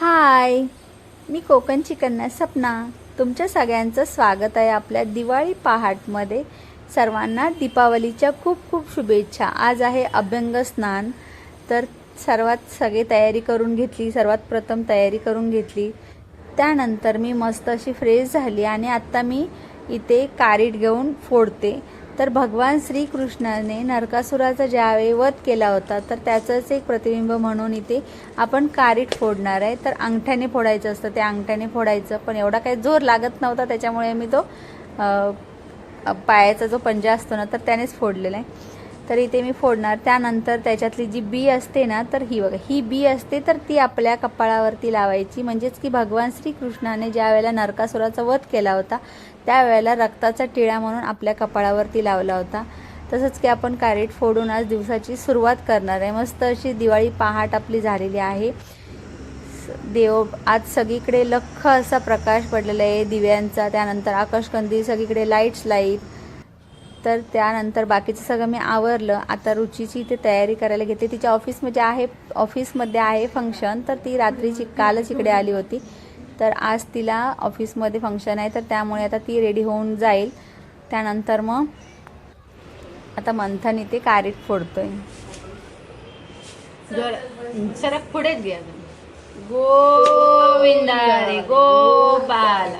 हाय मी कोकणची कन्या सपना. तुमच्या सगळ्यांचं स्वागत आहे आपल्या दिवाळी पहाटमध्ये. सर्वांना दीपावलीच्या खूप खूप शुभेच्छा. आज आहे अभ्यंग स्नान. तर सर्वात सगळे तयारी करून घेतली सर्वात प्रथम तयारी करून घेतली. त्यानंतर मी मस्त अशी फ्रेश झाली आणि आत्ता मी इथे कारीट घेऊन फोडते. तर भगवान श्रीकृष्णाने नरकासुराचा ज्यावेळी वध केला होता तर त्याचंच एक प्रतिबिंब म्हणून इथे आपण कारीट फोडणार आहे. तर अंगठ्याने फोडायचं असतं ते अंगठ्याने फोडायचं पण एवढा काही जोर लागत नव्हता त्याच्यामुळे मी तो पायाचा जो पंजा असतो ना तर त्यानेच फोडलेला आहे. तर इथे मी फोडणार. त्यानंतर त्याच्यातली जी बी असते ना तर ही बघा ही बी असते तर ती आपल्या कपाळावरती लावायची. म्हणजेच की भगवान श्रीकृष्णाने ज्या वेळेला नरकासुराचा वध केला होता त्यावेळेला रक्ताचा टिळा म्हणून आपल्या कपाळावरती लावला होता. तसंच की आपण कारेट फोडून आज दिवसाची सुरुवात करणार आहे. मस्त अशी दिवाळी पहाट आपली झालेली आहे. देव आज सगळीकडे लख असा प्रकाश पडलेला आहे दिव्यांचा. त्यानंतर आकाशकंदी सगळीकडे लाईट्स लाइट तर त्यानंतर बाकीचं सगळं मी आवरलं. आता रुचीची इथे तयारी करायला घेते. तिच्या ऑफिसमध्ये म्हणजे आहे ऑफिसमध्ये आहे फंक्शन तर ती रात्रीची कालच इकडे आली होती. तर आज तिला ऑफिसमध्ये फंक्शन आहे तर त्यामुळे आता ती रेडी होऊन जाईल. त्यानंतर मग आता मंथन इथे कारीट फोडतोय. सरक पुढेच घ्या गोविंदा रे गोपाल.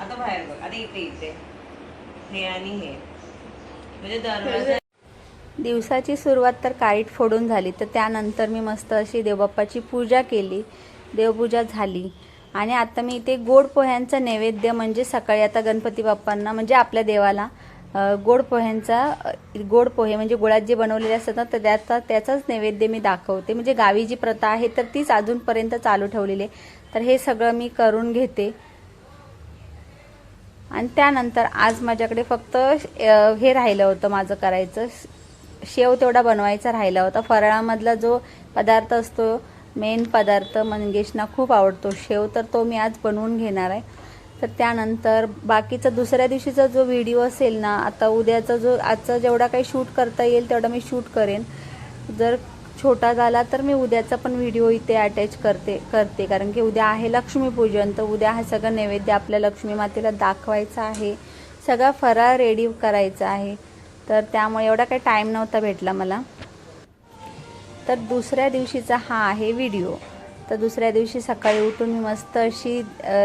आता बाहेर बघ आता इथे इथे. हे आणि हे. म्हणजे दरवाजा दिवसाची सुरुवात तर काळीट फोडून झाली तर त्यानंतर मी मस्त अशी देवबाप्पाची पूजा केली. देवपूजा झाली. आणि आता मी इथे गोड पोह्यांचा नैवेद्य म्हणजे सकाळी आता गणपती बाप्पांना म्हणजे आपल्या देवाला गोड पोह्यांचा गोड पोहे म्हणजे गुळात जे बनवलेले असतात ना तर त्याचा त्याचाच नैवेद्य मी दाखवते. म्हणजे गावी जी प्रथा आहे तर तीच अजूनपर्यंत चालू ठेवलेली आहे. तर हे सगळं मी करून घेते. आणि त्यानंतर आज माझ्याकडे फक्त हे राहिलं होतं माझं करायचं शेव तेवढा बनवायचा राहिला होता. फराळामधला जो पदार्थ असतो मेन पदार्थ मंगेशना खूप आवडतो. शेव तर तो मी आज बनवून घेणार आहे. तर त्यानंतर बाकीचा दुसऱ्या दिवशीचा जो व्हिडिओ असेल ना आता उद्याचा जो आजचा जेवढा काही शूट करता येईल तेवढा मी शूट करेन. जर छोटा झाला तर मी उद्याचा पण व्हिडिओ इथे अटॅच करते करते. कारण की उद्या आहे लक्ष्मीपूजन तर उद्या हा सगळं नैवेद्य आपल्या लक्ष्मी मातेला दाखवायचा आहे. सगळा फराळ रेडी करायचा आहे. तर त्यामुळे एवढा काही टाईम नव्हता भेटला मला. तर दुसऱ्या दिवशीचा हा आहे व्हिडिओ तर दुसऱ्या दिवशी सकाळी उठून मी मस्त अशी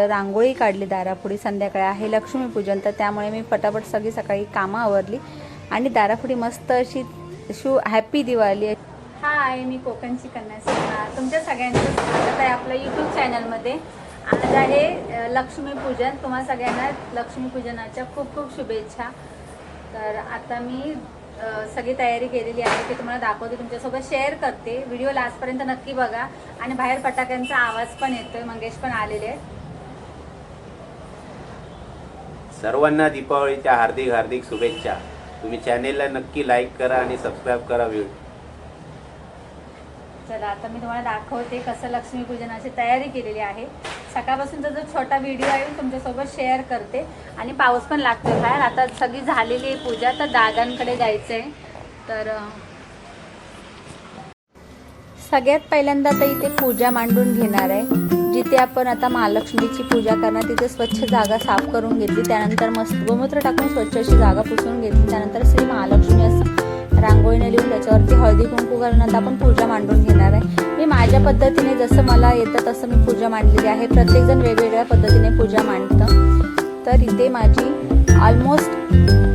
रांगोळी काढली दारापुढी संध्याकाळी आहे लक्ष्मीपूजन. तर त्यामुळे मी पटापट सगळी सकाळी कामं आवरली आणि दारापुढी मस्त अशी शू हॅपी दिवाळी हाय मी कोकणची कन्या तुमच्या सगळ्यांचं स्वागत आहे आपल्या यूट्यूब चॅनलमध्ये आज आहे लक्ष्मीपूजन. तुम्हा सगळ्यांना लक्ष्मीपूजनाच्या खूप खूप शुभेच्छा. तर आता मी सगळी तयारी केलेली आहे ते तुम्हाला दाखवते तुमच्यासोबत शेअर करते. व्हिडिओ लास्टपर्यंत नक्की बघा. आणि बाहेर फटाक्यांचा आवाज पण येतोय मंगेश पण आलेले आहेत. सर्वांना दीपावलीच्या हार्दिक हार्दिक शुभेच्छा. तुम्ही चॅनेलला नक्की लाईक करा आणि सबस्क्राईब करा व्हिडिओ. चला आता मी तुम्हाला दाखवते कसं लक्ष्मीपूजनाची तयारी केलेली आहे. सकाळपासूनचा जो छोटा व्हिडिओ आहे तुमच्यासोबत शेअर करते. आणि पाऊस पण लागतो बाहेर. आता सगळी झालेली आहे पूजा. तर दादांकडे जायचं आहे तर सगळ्यात पहिल्यांदा आता इथे पूजा मांडून घेणार आहे. जिथे आपण आता महालक्ष्मीची पूजा करणार तिथे स्वच्छ जागा साफ करून घेतली. त्यानंतर मस्त गोमूत्र टाकून स्वच्छ अशी जागा पुसून घेतली. त्यानंतर श्री महालक्ष्मी रांगोळीने लिहून त्याच्यावरती हळदी कुंकू घालून आता आपण पूजा मांडून घेणार आहे. मी माझ्या पद्धतीने जसं मला येतं तसं मी पूजा मांडलेली आहे. प्रत्येकजण वेगवेगळ्या पद्धतीने पूजा मांडतं. तर इथे माझी ऑलमोस्ट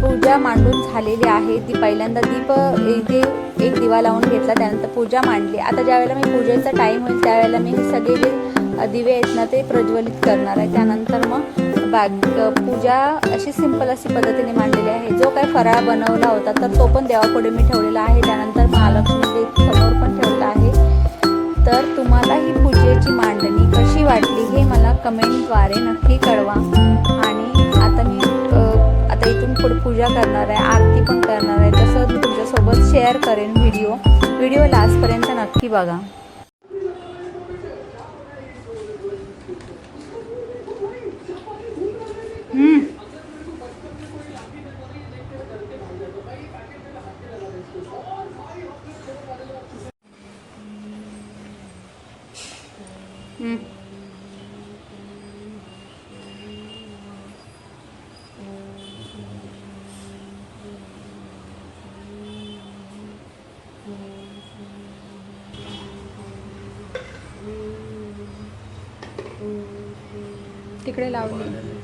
पूजा मांडून झालेली आहे. ती पहिल्यांदा दीप इथे एक दिवा लावून घेतला त्यानंतर पूजा मांडली. आता ज्यावेळेला मी पूजेचा टाईम होईल त्यावेळेला मी सगळे जे दिवे आहेत ना ते प्रज्वलित करणार आहे. त्यानंतर मग बाग पूजा अशी सिंपल अशी पद्धतीने मांडलेली आहे. जो काही फराळ बनवला होता तर तो पण देवापुढे मी ठेवलेला आहे. त्यानंतर महालक्ष्मी समोर पण ठेवला आहे. तर तुम्हाला ही पूजेची मांडणी कशी वाटली हे मला कमेंटद्वारे नक्की कळवा. आणि आता मी आता इथून पुढे पूजा करणार आहे आरती पण करणार आहे. तसं तुमच्यासोबत शेअर करेन व्हिडिओ व्हिडिओ लास्टपर्यंत नक्की बघा. तिकडे लावली.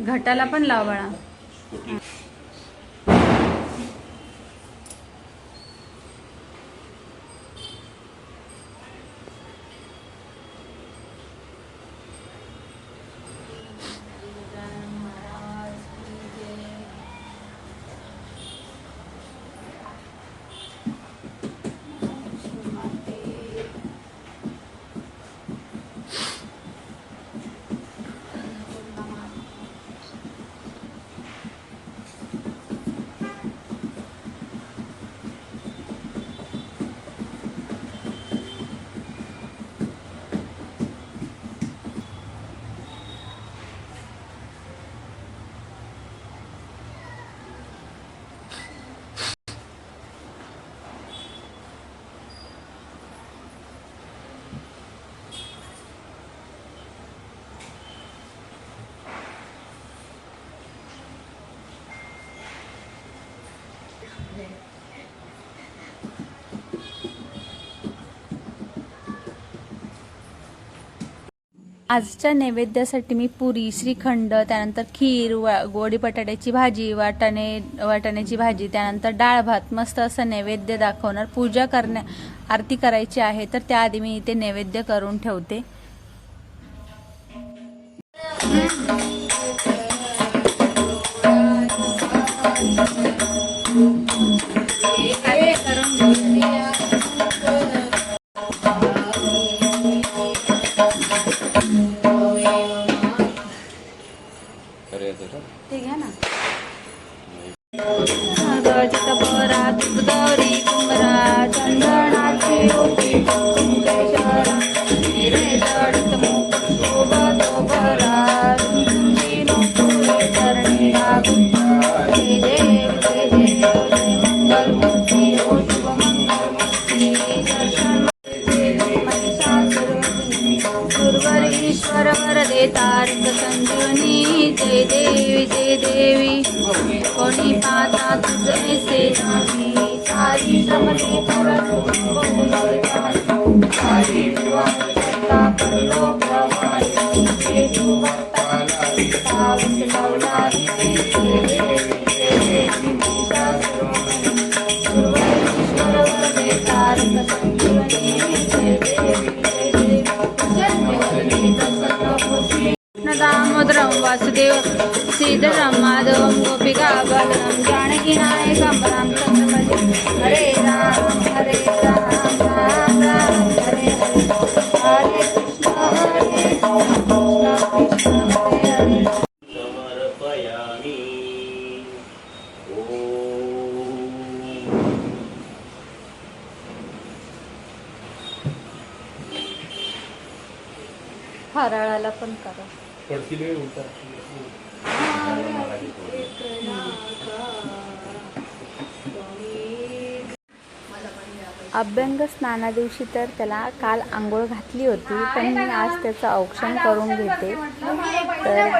घटाला पण लाव बाळा आजच्या नैवेद्यासाठी मी पुरी श्रीखंड त्यानंतर खीर वा गोडी बटाट्याची भाजी वाटाणे वाटाण्याची भाजी त्यानंतर डाळ भात मस्त असं नैवेद्य दाखवणार पूजा करण्या आरती करायची आहे तर त्याआधी मी इथे नैवेद्य करून ठेवते. ते ईश्वर वर देतारक संजीवनी जय देवी जय देवी कोणी पाता तुझे नाही सारी सारी दामोदरं वासुदेव श्रीधरं माधव गोपिका बलराम जानकी नायकं राम हरे राम हरे राम राम राम हरे हरे। हरे कृष्ण हरे कृष्ण हरे हरे। समर्पयामि। पण करा. अभ्यंग स्नाना दिवशी तर त्याला काल आंघोळ घातली होती पण मी आज त्याचं औक्षण करून घेते. तर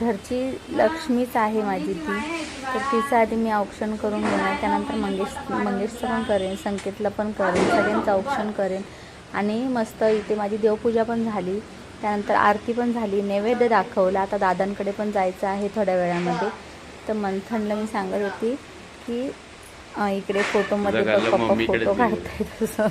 घरची लक्ष्मीच आहे माझी ती. तर तिचं आधी मी औक्षण करून घेणार. त्यानंतर मंगेश मंगेशचं पण करेन संकेतला पण करेन सगळ्यांचं औक्षण करेन. आणि मस्त इथे माझी देवपूजा पण झाली. त्यानंतर आरती पण झाली नैवेद्य दाखवला. आता दादांकडे पण जायचं आहे थोड्या वेळामध्ये. तर मंथनला मी सांगत होती की इकडे फोटोमध्ये पप्पा फोटो गेलं. काढताय तसं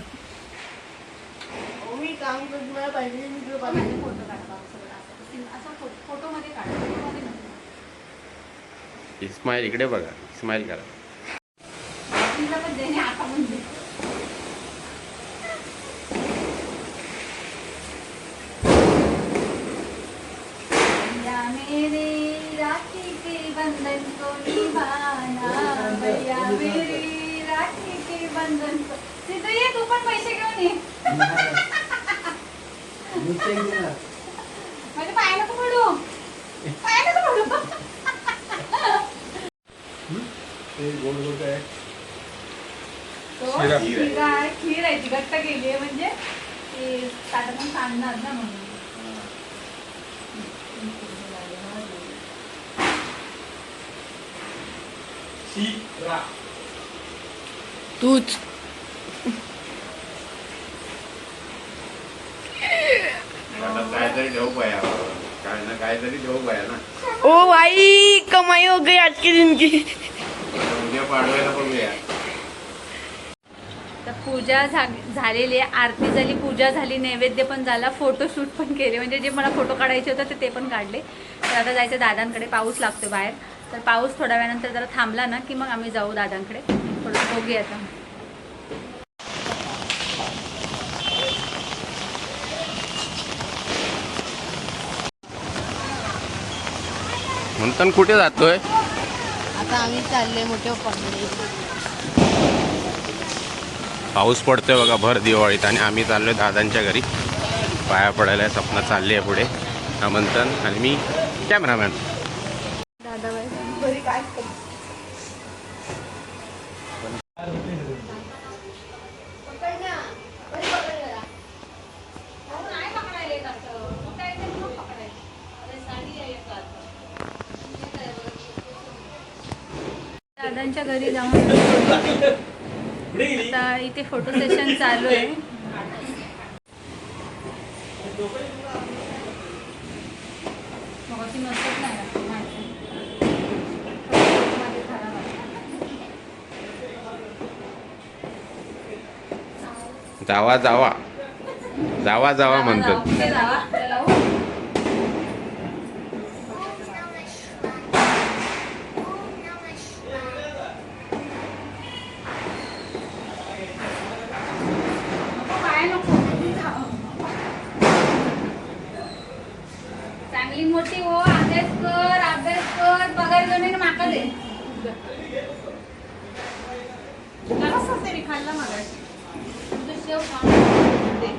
इस्माईल इकडे बघा इस्माईल करा. मेरे राखी के बंधन को निभाना भैया मेरे राखी के बंधन को सिद्धू ये तू पण पैसे घेऊन ये माझ्या पायाला नको पडू पायाला नको पडू तो आहे. शिरा आहे खीर आहे ती घट्ट केली आहे म्हणजे ती पण सांगणार ना म्हणून तूच आता काहीतरी देऊ पाया काय ना काहीतरी देऊ पाया ना. ओ भाई कमाई हो गई आज के दिन की आता उद्या पाडवायला बघूया. तर पूजा झा झालेली आहे. आरती झाली पूजा झाली नैवेद्य पण झाला फोटोशूट पण केले. म्हणजे जे मला फोटो काढायचे होते ते ते पण काढले. तर आता जायचं दादांकडे. पाऊस लागतो बाहेर. तर पाऊस थोड्या वेळानंतर जरा थांबला ना की मग आम्ही जाऊ दादांकडे. थोडं बघूया आता. म्हणताना कुठे जातोय? आता आम्ही चालले पकडले पाऊस पडतोय बघा भर दिवाळीत. आणि आम्ही चाललोय दादांच्या घरी. पाया पडायला सपना चालली आहे पुढे. मंथन आणि मी कॅमेरामॅन दादांच्या घरी जाऊन आता इथे फोटो सेशन चालू आहे. जावा जावा. जावा जावा म्हणतात कुठे जावा? चला हो. नको, पाय नको. चांगली मोठी हो अभ्यास कर अभ्यास कर पगार घेऊन ये ना माका दे खाल्ला तुझं शेव खाऊन दे.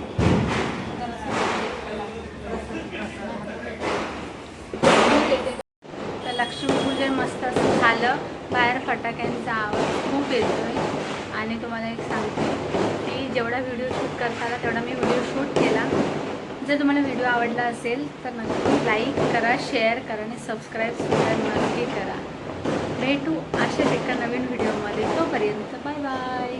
तर लक्ष्मीपूजन मस्त असं झालं बाहेर फटाक्यांचा आवाज खूप येतोय आणि तुम्हाला एक सांगते की जेवढा व्हिडिओ शूट करता आला तेवढा मी व्हिडिओ शूट केला. जर तुम्हाला व्हिडिओ आवडला असेल तर नक्की लाईक करा शेअर करा आणि सबस्क्राईब सुद्धा नक्की करा. भेटू अशाच एका नवीन व्हिडिओमध्ये तोपर्यंत बाय बाय